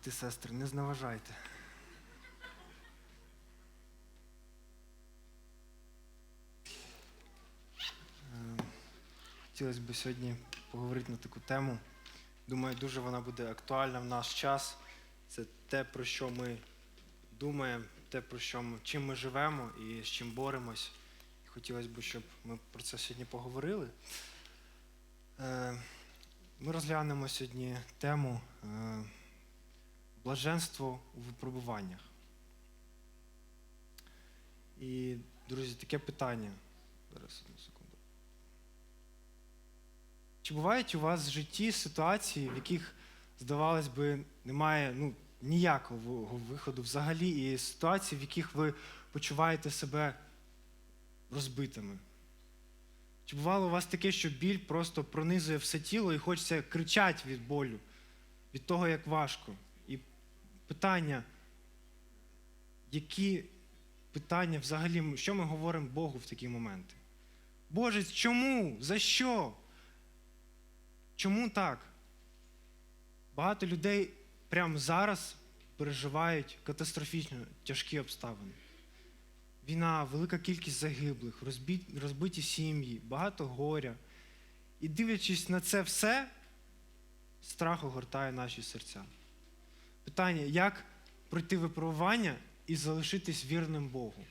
брати, сестри, не зневажайте. Е, Хотілося б сьогодні поговорити на таку тему. Думаю, дуже вона буде актуальна в наш час. Це те, про що ми думаємо, те, про що ми, чим ми живемо і з чим боремось. Хотілося б, щоб ми про це сьогодні поговорили. Е, Ми розглянемо сьогодні тему е, блаженство у випробуваннях. І, друзі, таке питання. Зараз одну секунду. Чи бувають у вас в житті ситуації, в яких, здавалось би, немає ну, ніякого виходу взагалі, і ситуації, в яких ви почуваєте себе розбитими? Чи бувало у вас таке, що біль просто пронизує все тіло і хочеться кричати від болю, від того, як важко? Питання, які питання взагалі, що ми говоримо Богу в такі моменти? Боже, чому? За що? Чому так? Багато людей прямо зараз переживають катастрофічно тяжкі обставини. Війна, велика кількість загиблих, розбиті сім'ї, багато горя. І дивлячись на це все, страх огортає наші серця. Питання, як пройти випробування і залишитись вірним Богу?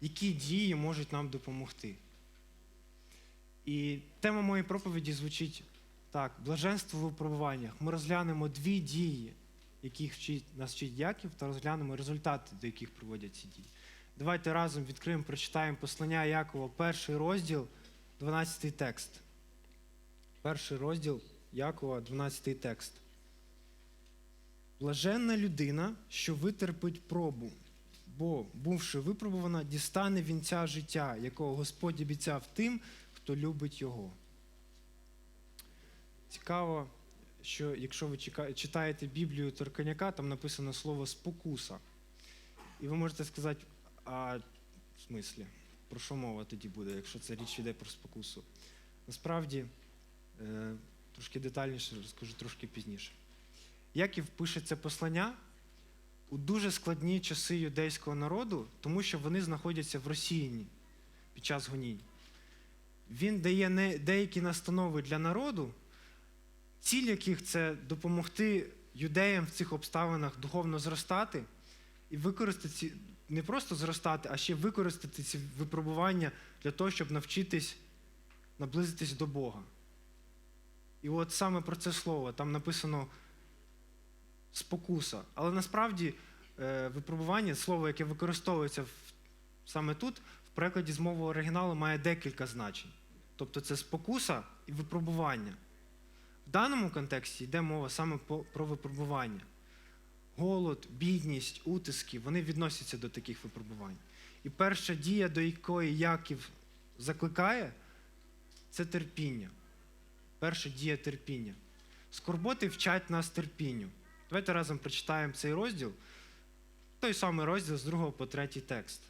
Які дії можуть нам допомогти? І тема моєї проповіді звучить так: блаженство в випробуваннях. Ми розглянемо дві дії, яких вчить, нас вчить Яків, та розглянемо результати, до яких приводять ці дії. Давайте разом відкриємо, прочитаємо послання Якова, перший розділ, 12 текст. Перший розділ Якова, 12 текст. Блаженна людина, що витерпить пробу, бо, бувши випробувана, дістане вінця життя, якого Господь обіцяв тим, хто любить його. Цікаво, що якщо ви читаєте Біблію Торканяка, там написано слово спокуса. І ви можете сказати, а в смислі, про що мова тоді буде, якщо це річ йде про спокусу? Насправді, е, трошки детальніше розкажу трошки пізніше. Яків пише це послання у дуже складні часи юдейського народу, тому що вони знаходяться в розсіянні під час гонінь. Він дає деякі настанови для народу, ціль яких це допомогти юдеям в цих обставинах духовно зростати і використати ці, не просто зростати, а ще використати ці випробування для того, щоб навчитись наблизитись до Бога. І от саме про це слово там написано спокуса. Але насправді е, випробування, слово, яке використовується саме тут, в перекладі з мови оригіналу має декілька значень. Тобто це спокуса і випробування. В даному контексті йде мова саме про випробування. Голод, бідність, утиски, вони відносяться до таких випробувань. І перша дія, до якої Яків закликає, це терпіння. Перша дія терпіння. Скорботи вчать нас терпінню. Давайте разом прочитаємо цей розділ, той самий розділ з 2 по 3 текст.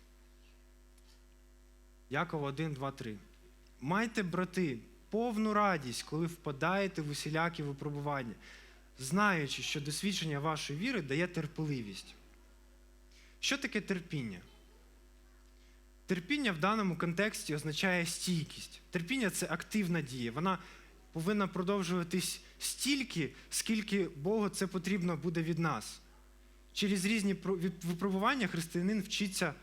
Якова 1, 2, 3. Майте, брати, повну радість, коли впадаєте в усілякі випробування, знаючи, що досвідчення вашої віри дає терпеливість. Що таке терпіння? Терпіння в даному контексті означає стійкість. Терпіння це активна дія. Вона повинна продовжуватись стільки, скільки Богу це потрібно буде від нас. Через різні про- випробування християнин вчиться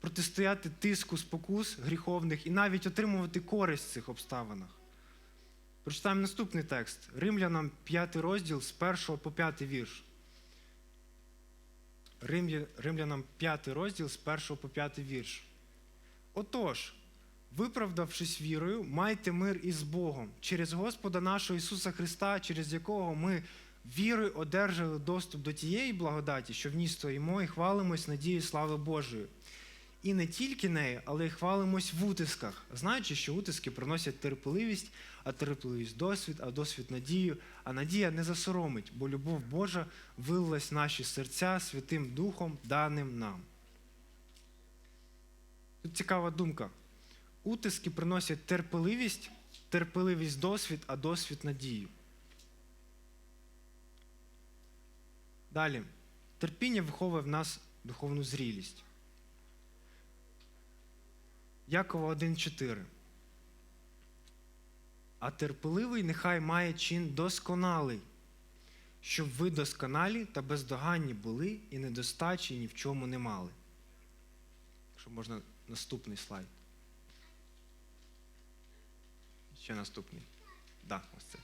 протистояти тиску, спокус гріховних і навіть отримувати користь в цих обставинах. Прочитаємо наступний текст. Римлянам 5 розділ з 1 по 5 вірш. Римлянам 5 розділ з 1 по 5 вірш. Отож, виправдавшись вірою, майте мир із Богом через Господа нашого Ісуса Христа, через якого ми вірою одержали доступ до тієї благодаті, що в ній стоїмо і хвалимось надією слави Божої. І не тільки нею, але й хвалимось в утисках, знаючи, що утиски приносять терпеливість, а терпеливість досвід, а досвід надію, а надія не засоромить, бо любов Божа вилилась в наші серця Святим Духом, даним нам. Тут цікава думка. Утиски приносять терпеливість, терпеливість досвід, а досвід надію. Далі. Терпіння виховує в нас духовну зрілість. Якова 1.4. А терпеливий нехай має чин досконалий, щоб ви досконалі та бездоганні були і недостачі ні в чому не мали. Якщо можна наступний слайд. Ще наступний. Да, ось це.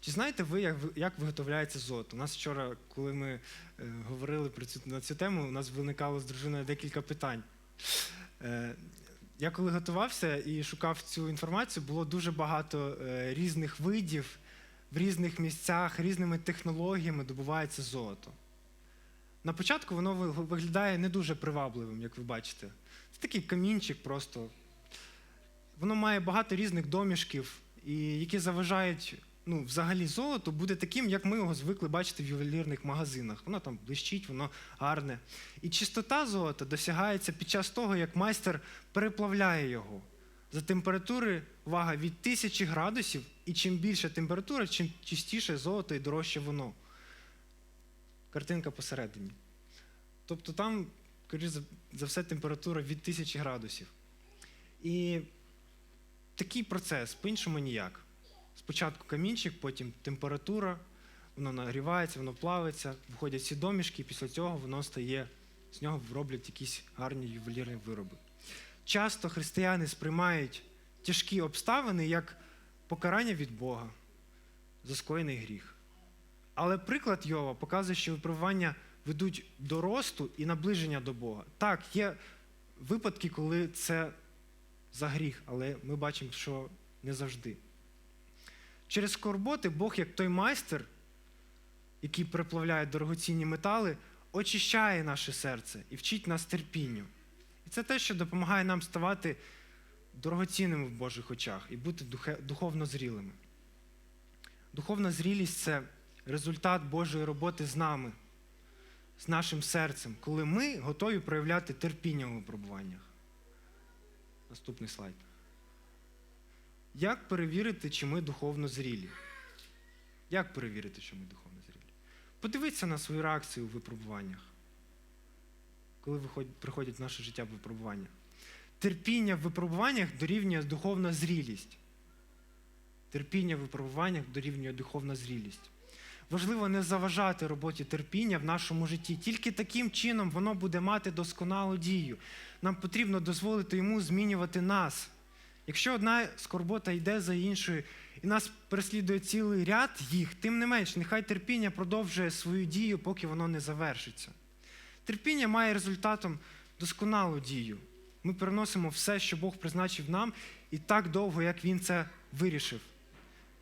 Чи знаєте ви, як, як виготовляється золото? У нас вчора, коли ми е, говорили про цю, на цю тему, у нас виникало з дружиною декілька питань. Е, я коли готувався і шукав цю інформацію, було дуже багато е, різних видів, в різних місцях, різними технологіями добувається золото. На початку воно виглядає не дуже привабливим, як ви бачите. Це такий камінчик просто. Воно має багато різних домішків, і які заважають ну, взагалі золото буде таким, як ми його звикли бачити в ювелірних магазинах. Воно там блищить, воно гарне. І чистота золота досягається під час того, як майстер переплавляє його. За температури увага від 1000 градусів, і чим більша температура, чим чистіше золото і дорожче воно. Картинка посередині. Тобто там, скоріш за все, температура від 1000 градусів. І такий процес, по-іншому ніяк. Спочатку камінчик, потім температура, воно нагрівається, воно плавиться, виходять всі домішки, і після цього воно стає, з нього роблять якісь гарні ювелірні вироби. Часто християни сприймають тяжкі обставини як покарання від Бога за скоєний гріх. Але приклад Йова показує, що випробування ведуть до росту і наближення до Бога. Так, є випадки, коли це за гріх, але ми бачимо, що не завжди. Через скорботи Бог, як той майстер, який переплавляє дорогоцінні метали, очищає наше серце і вчить нас терпінню. І це те, що допомагає нам ставати дорогоцінними в Божих очах і бути духовно зрілими. Духовна зрілість це результат Божої роботи з нами, з нашим серцем, коли ми готові проявляти терпіння у випробуваннях. Наступний слайд. Як перевірити, чи ми духовно зрілі? Як перевірити, чи ми духовно зрілі? Подивіться на свою реакцію у випробуваннях, коли приходять в наше життя випробування. Терпіння в випробуваннях дорівнює духовна зрілість. Терпіння в випробуваннях дорівнює духовна зрілість. Важливо не заважати роботі терпіння в нашому житті. Тільки таким чином воно буде мати досконалу дію. Нам потрібно дозволити йому змінювати нас. Якщо одна скорбота йде за іншою, і нас переслідує цілий ряд їх, тим не менш, нехай терпіння продовжує свою дію, поки воно не завершиться. Терпіння має результатом досконалу дію. Ми переносимо все, що Бог призначив нам, і так довго, як Він це вирішив.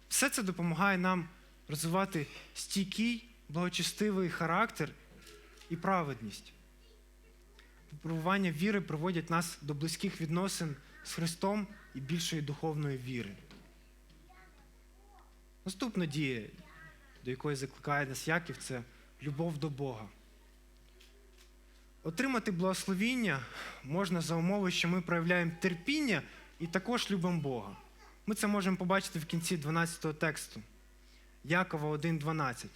Все це допомагає нам розвивати стійкий, благочестивий характер і праведність. Випробування віри приводять нас до близьких відносин з Христом і більшої духовної віри. Наступна дія, до якої закликає нас Яків, це любов до Бога. Отримати благословіння можна за умови, що ми проявляємо терпіння і також любимо Бога. Ми це можемо побачити в кінці 12 тексту. Якова 1.12.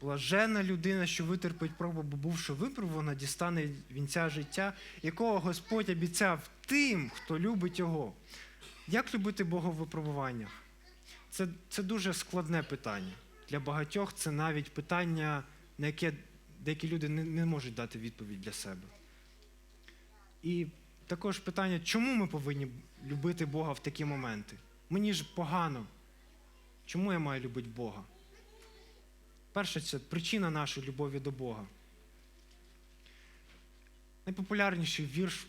Блажена людина, що витерпить пробу, бо бувши випробувана, дістане вінця життя, якого Господь обіцяв тим, хто любить його. Як любити Бога в випробуваннях? Це, це дуже складне питання. Для багатьох це навіть питання, на яке деякі люди не, не можуть дати відповідь для себе. І також питання, чому ми повинні любити Бога в такі моменти? Мені ж погано. Чому я маю любити Бога? Перше, це причина нашої любові до Бога. Найпопулярніший вірш в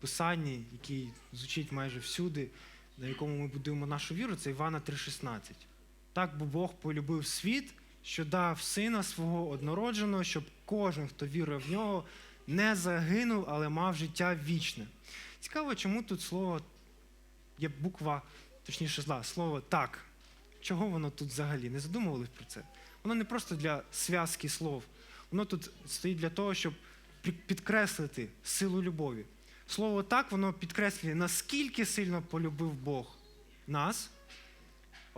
Писанні, який звучить майже всюди, на якому ми будуємо нашу віру, це Івана 3,16. Так бо Бог полюбив світ, що дав сина свого однородженого, щоб кожен, хто вірує в нього, не загинув, але мав життя вічне. Цікаво, чому тут слово є буква, точніше зла, слово так. Чого воно тут взагалі? Не задумувались про це? Воно не просто для зв'язки слов. Воно тут стоїть для того, щоб підкреслити силу любові. Слово так, воно підкреслює, наскільки сильно полюбив Бог нас,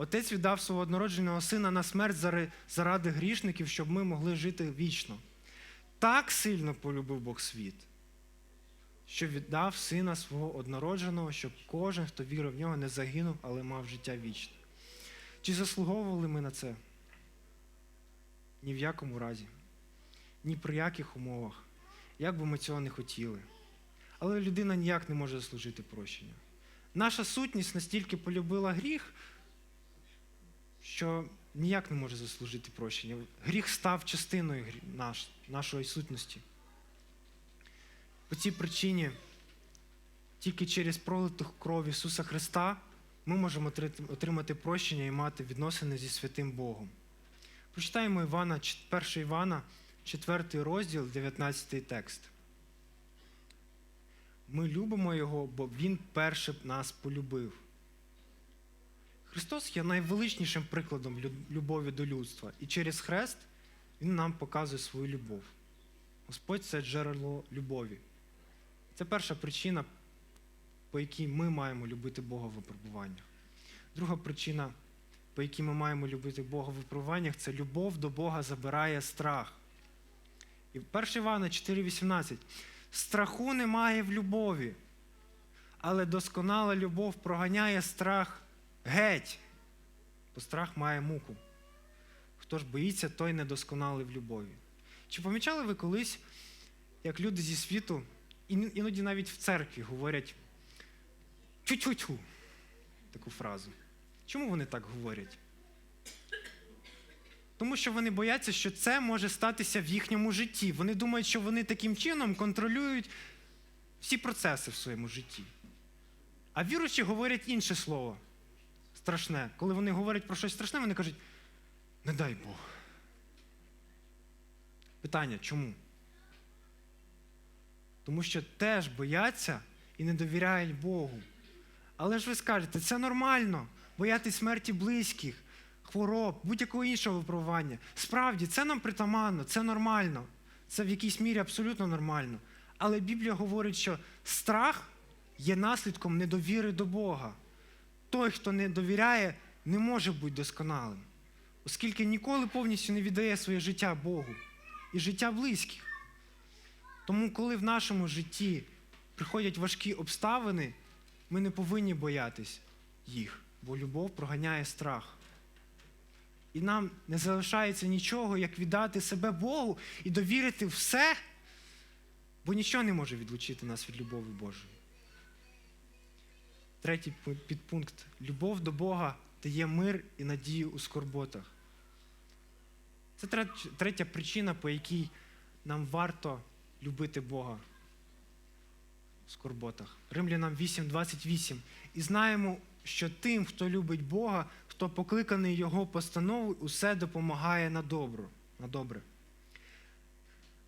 Отець віддав свого однородженого сина на смерть заради грішників, щоб ми могли жити вічно. Так сильно полюбив Бог світ, що віддав сина свого однородженого, щоб кожен, хто вірив в нього, не загинув, але мав життя вічне. Чи заслуговували ми на це? Ні в якому разі, ні при яких умовах, як би ми цього не хотіли. Але людина ніяк не може заслужити прощення. Наша сутність настільки полюбила гріх, що ніяк не може заслужити прощення. Гріх став частиною наш, нашої сутності. По цій причині тільки через пролиту кров Ісуса Христа ми можемо отримати прощення і мати відносини зі святим Богом. Прочитаємо Івана, 1 Івана, 4 розділ, 19 текст. Ми любимо Його, бо Він перше нас полюбив. Христос є найвеличнішим прикладом любові до людства, і через хрест Він нам показує свою любов. Господь це джерело любові. Це перша причина, по якій ми маємо любити Бога в випробуваннях. Друга причина, по якій ми маємо любити Бога в випробуваннях, це любов до Бога забирає страх. І 1 Івана 4,18. Страху немає в любові, але досконала любов проганяє страх геть, бо страх має муку. Хто ж боїться, той недосконалий в любові. Чи помічали ви колись, як люди зі світу, іноді навіть в церкві говорять тю-тю-тю таку фразу? Чому вони так говорять? Тому що вони бояться, що це може статися в їхньому житті. Вони думають, що вони таким чином контролюють всі процеси в своєму житті. А віруючі говорять інше слово страшне. Коли вони говорять про щось страшне, вони кажуть: не дай Бог. Питання чому? Тому що теж бояться і не довіряють Богу. Але ж ви скажете, це нормально, боятись смерті близьких, хвороб, будь-якого іншого випробування. Справді, це нам притаманно, це нормально. Це в якійсь мірі абсолютно нормально. Але Біблія говорить, що страх є наслідком недовіри до Бога. Той, хто не довіряє, не може бути досконалим, оскільки ніколи повністю не віддає своє життя Богу і життя близьких. Тому, коли в нашому житті приходять важкі обставини, ми не повинні боятись їх, бо любов проганяє страх. І нам не залишається нічого, як віддати себе Богу і довірити все, бо нічого не може відлучити нас від любові Божої. Третій підпункт. Любов до Бога дає мир і надію у скорботах. Це третя причина, по якій нам варто любити Бога скорботах. Римлянам 8:28. І знаємо, що тим, хто любить Бога, хто покликаний Його постановою, усе допомагає на добро, на добре.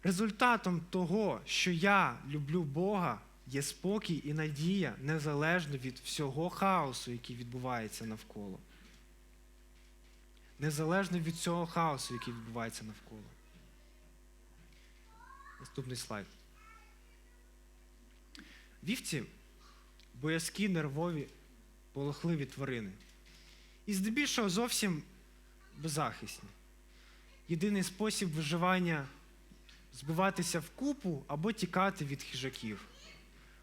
Результатом того, що я люблю Бога, є спокій і надія незалежно від всього хаосу, який відбувається навколо. Незалежно від цього хаосу, який відбувається навколо. Наступний слайд. Вівці боязкі, нервові, полохливі тварини. І здебільшого зовсім беззахисні. Єдиний спосіб виживання збиватися в купу або тікати від хижаків.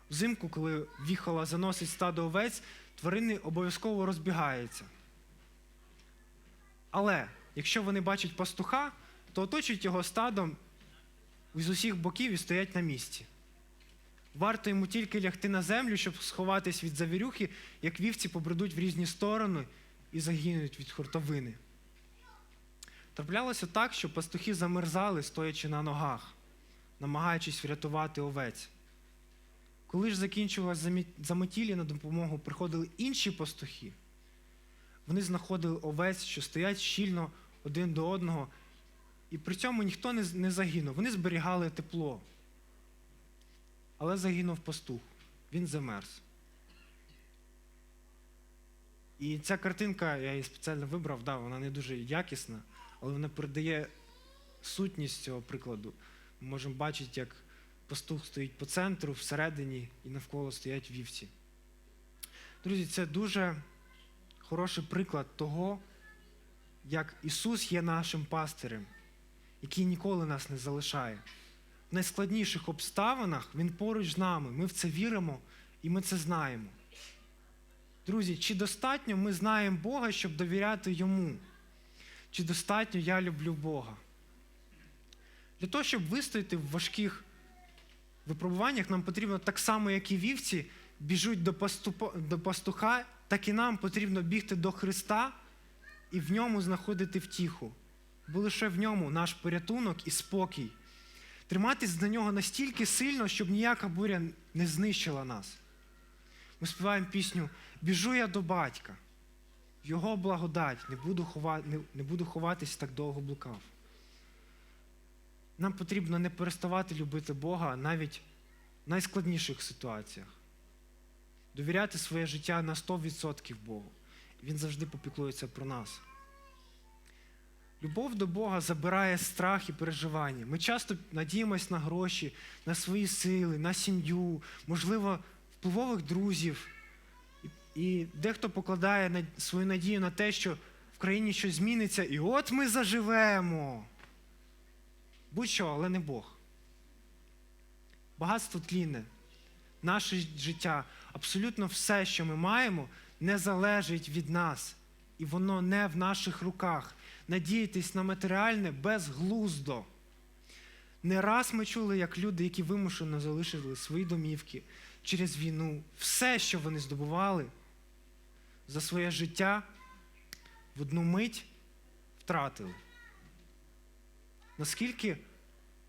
Взимку, коли віхола заносить стадо овець, тварини обов'язково розбігаються. Але якщо вони бачать пастуха, то оточують його стадом з усіх боків і стоять на місці. Варто йому тільки лягти на землю, щоб сховатись від завірюхи, як вівці побредуть в різні сторони і загинуть від хуртовини. Траплялося так, що пастухи замерзали, стоячи на ногах, намагаючись врятувати овець. Коли ж закінчувалось замі- заметілля на допомогу приходили інші пастухи, вони знаходили овець, що стоять щільно один до одного, і при цьому ніхто не загинув. Вони зберігали тепло. Але загинув пастух, він замерз. І ця картинка, я її спеціально вибрав, да, вона не дуже якісна, але вона передає сутність цього прикладу. Ми можемо бачити, як пастух стоїть по центру, всередині, і навколо стоять вівці. Друзі, це дуже хороший приклад того, як Ісус є нашим пастирем, який ніколи нас не залишає. Найскладніших обставинах Він поруч з нами. Ми в це віримо і ми це знаємо. Друзі, чи достатньо ми знаємо Бога, щоб довіряти Йому? Чи достатньо я люблю Бога? Для того, щоб вистояти в важких випробуваннях, нам потрібно так само, як і вівці, біжуть до, паступа, до пастуха, так і нам потрібно бігти до Христа і в ньому знаходити втіху. Бо лише в ньому наш порятунок і спокій. Триматись до нього настільки сильно, щоб ніяка буря не знищила нас. Ми співаємо пісню Біжу я до батька, його благодать, не буду, хова... не буду ховатись так довго блукав. Нам потрібно не переставати любити Бога навіть в найскладніших ситуаціях. Довіряти своє життя на 100% Богу. Він завжди попіклується про нас. Любов до Бога забирає страх і переживання. Ми часто надіємось на гроші, на свої сили, на сім'ю, можливо, впливових друзів. І, дехто покладає свою надію на те, що в країні щось зміниться, і от ми заживемо. Будь-що, але не Бог. Багатство тлінне. Наше життя, абсолютно все, що ми маємо, не залежить від нас. І воно не в наших руках. Надіятись на матеріальне безглуздо. Не раз ми чули, як люди, які вимушено залишили свої домівки через війну, все, що вони здобували за своє життя, в одну мить втратили. Наскільки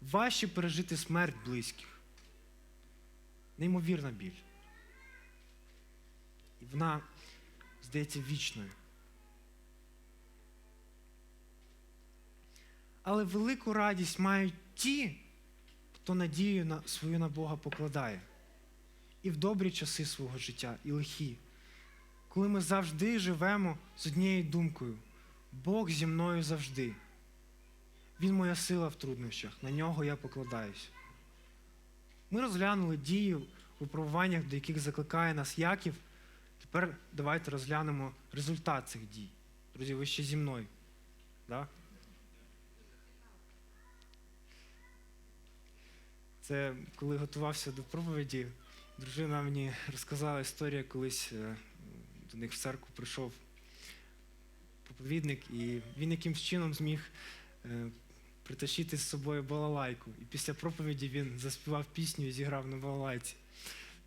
важче пережити смерть близьких? Неймовірна біль. І вона здається вічною. Але велику радість мають ті, хто надію на свою на Бога покладає. І в добрі часи свого життя, і лихі. Коли ми завжди живемо з однією думкою: Бог зі мною завжди. Він моя сила в труднощах, на нього я покладаюсь. Ми розглянули дії у випробуваннях, до яких закликає нас Яків. Тепер давайте розглянемо результат цих дій. Друзі, ви ще зі мною. Да? Це коли готувався до проповіді, дружина мені розказала історію, колись е, до них в церкву прийшов проповідник, і він якимсь чином зміг е, притащити з собою балалайку. І після проповіді він заспівав пісню і зіграв на балалайці.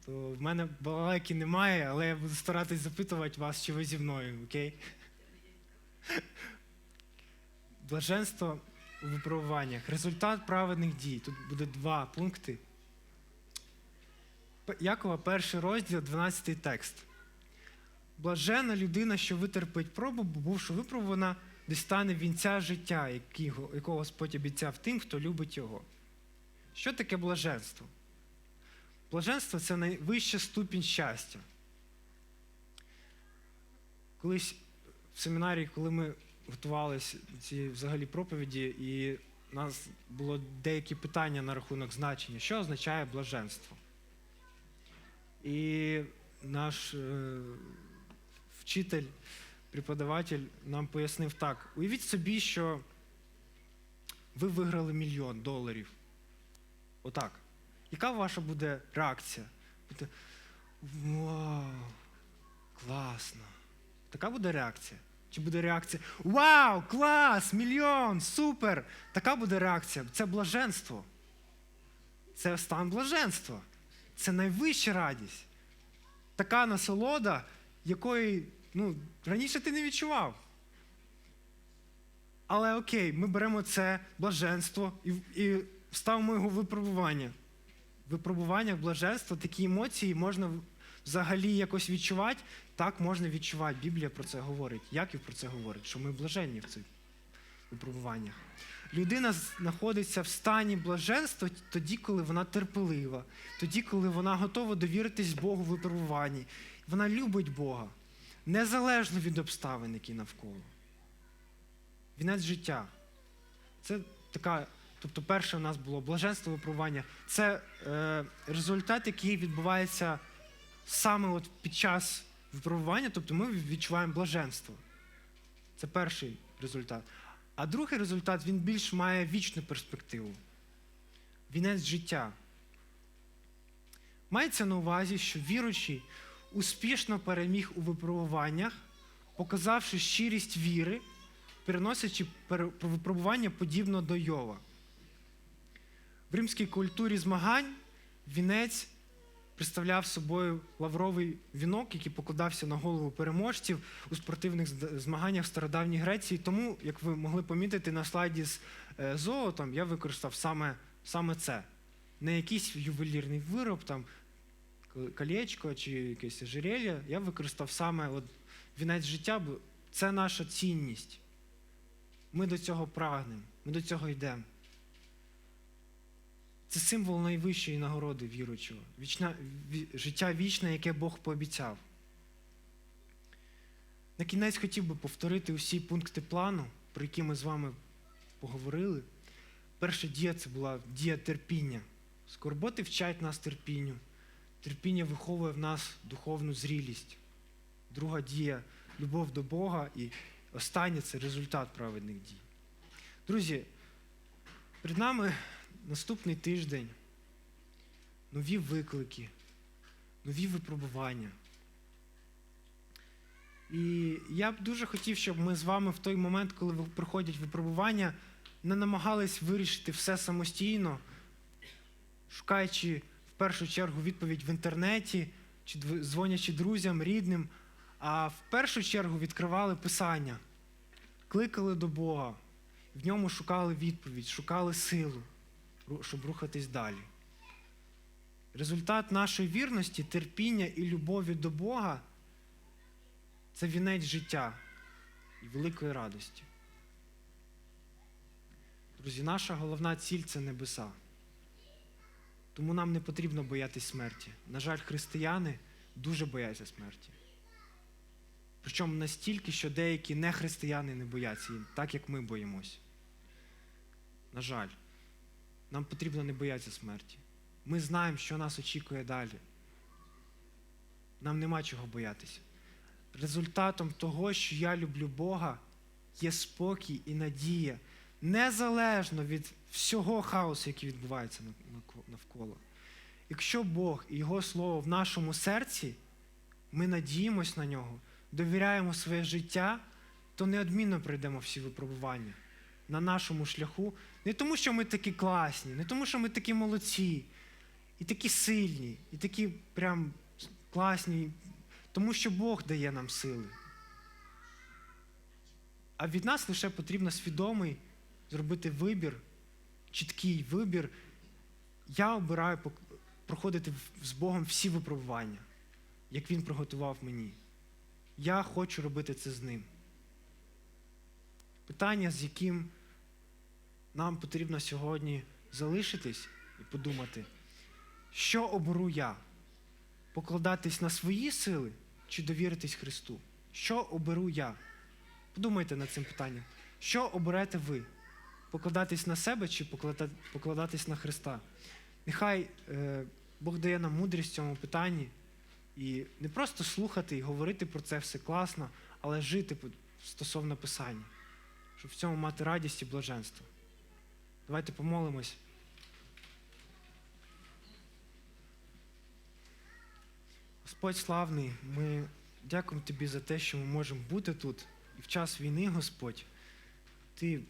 То в мене балалайки немає, але я буду старатись запитувати вас, чи ви зі мною, окей? Блаженство у випробуваннях. Результат праведних дій. Тут буде два пункти. Якова, перший розділ, 12 текст. Блажена людина, що витерпить пробу, бо бувши випробувана, дістане вінця життя, якого, Господь обіцяв тим, хто любить його. Що таке блаженство? Блаженство це найвища ступінь щастя. Колись в семінарі, коли ми готувалися цієї взагалі проповіді, і у нас було деякі питання на рахунок значення, що означає блаженство. І наш е, вчитель, преподаватель нам пояснив так: уявіть собі, що ви виграли мільйон доларів. Отак. Яка ваша буде реакція? Буде Вау! Класно! Така буде реакція? Чи буде реакція Вау, клас! Мільйон! Супер! Така буде реакція. Це блаженство. Це стан блаженства. Це найвища радість. Така насолода, якої ну, раніше ти не відчував. Але окей, ми беремо це блаженство і, і ставимо його в випробування. В випробуваннях блаженства такі емоції можна взагалі якось відчувати. Так можна відчувати. Біблія про це говорить. Яків про це говорить, що ми блаженні в цих випробуваннях. Людина знаходиться в стані блаженства тоді, коли вона терпелива, тоді, коли вона готова довіритись Богу в випробуванні. Вона любить Бога, незалежно від обставин, які навколо. Вінець життя. Це така, тобто, перше у нас було блаженство випробування. Це е, результат, який відбувається саме от під час випробування, тобто ми відчуваємо блаженство. Це перший результат. А другий результат він більш має вічну перспективу. Вінець життя. Мається на увазі, що віруючий успішно переміг у випробуваннях, показавши щирість віри, переносячи випробування подібно до Йова. В римській культурі змагань вінець представляв собою лавровий вінок, який покладався на голову переможців у спортивних змаганнях в стародавній Греції. Тому, як ви могли помітити на слайді з е, золотом, я використав саме, саме це. Не якийсь ювелірний вироб, там колечко чи якесь ожерелье. Я використав саме от вінець життя, бо це наша цінність. Ми до цього прагнемо, ми до цього йдемо. Це символ найвищої нагороди віруючого, вічна, ві- життя вічне, яке Бог пообіцяв. На кінець хотів би повторити усі пункти плану, про які ми з вами поговорили. Перша дія це була дія терпіння. Скорботи вчать нас терпінню. Терпіння виховує в нас духовну зрілість. Друга дія любов до Бога. І останнє це результат праведних дій. Друзі, перед нами наступний тиждень, нові виклики, нові випробування. І я б дуже хотів, щоб ми з вами в той момент, коли приходять випробування, не намагались вирішити все самостійно, шукаючи в першу чергу відповідь в інтернеті, чи дзвонячи друзям, рідним, а в першу чергу відкривали Писання, кликали до Бога, в ньому шукали відповідь, шукали силу щоб рухатись далі. Результат нашої вірності, терпіння і любові до Бога це вінець життя і великої радості. Друзі, наша головна ціль це небеса. Тому нам не потрібно боятись смерті. На жаль, християни дуже бояться смерті. Причому настільки, що деякі нехристияни не бояться її, так як ми боїмось. На жаль. Нам потрібно не боятися смерті. Ми знаємо, що нас очікує далі. Нам нема чого боятися. Результатом того, що я люблю Бога, є спокій і надія, незалежно від всього хаосу, який відбувається навколо. Якщо Бог і Його Слово в нашому серці, ми надіємось на нього, довіряємо своє життя, то неодмінно пройдемо всі випробування на нашому шляху. Не тому, що ми такі класні, не тому, що ми такі молодці, і такі сильні, і такі прям класні, тому що Бог дає нам сили. А від нас лише потрібно свідомий зробити вибір, чіткий вибір. Я обираю проходити з Богом всі випробування, як Він приготував мені. Я хочу робити це з ним. Питання, з яким нам потрібно сьогодні залишитись і подумати, що оберу я? Покладатись на свої сили чи довіритись Христу? Що оберу я? Подумайте над цим питанням. Що оберете ви? Покладатись на себе чи покладатись на Христа? Нехай е, Бог дає нам мудрість в цьому питанні і не просто слухати і говорити про це все класно, але жити стосовно Писання, щоб в цьому мати радість і блаженство. Давайте помолимось. Господь славний, ми дякуємо Тобі за те, що ми можемо бути тут. І в час війни, Господь, Ти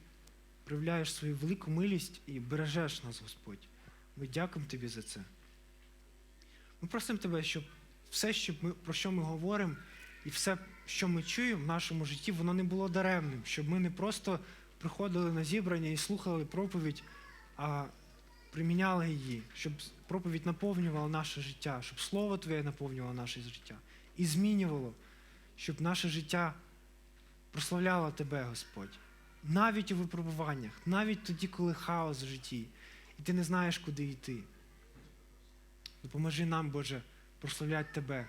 проявляєш свою велику милість і бережеш нас, Господь. Ми дякуємо Тобі за це. Ми просимо Тебе, щоб все, що ми, про що ми говоримо, і все, що ми чуємо в нашому житті, воно не було даремним, щоб ми не просто приходили на зібрання і слухали проповідь, а приміняли її, щоб проповідь наповнювала наше життя, щоб Слово Твоє наповнювало наше життя і змінювало, щоб наше життя прославляло Тебе, Господь. Навіть у випробуваннях, навіть тоді, коли хаос в житті, і ти не знаєш, куди йти. Допоможи нам, Боже, прославляти Тебе,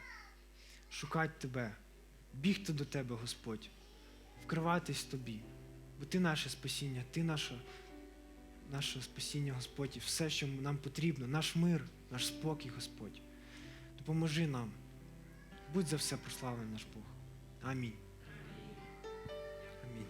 шукати Тебе, бігти до Тебе, Господь, вкриватись Тобі, бо Ти наше спасіння, Ти наше, наше спасіння, Господь, і все, що нам потрібно, наш мир, наш спокій, Господь. Допоможи нам. Будь за все прославлений наш Бог. Амінь. Амінь.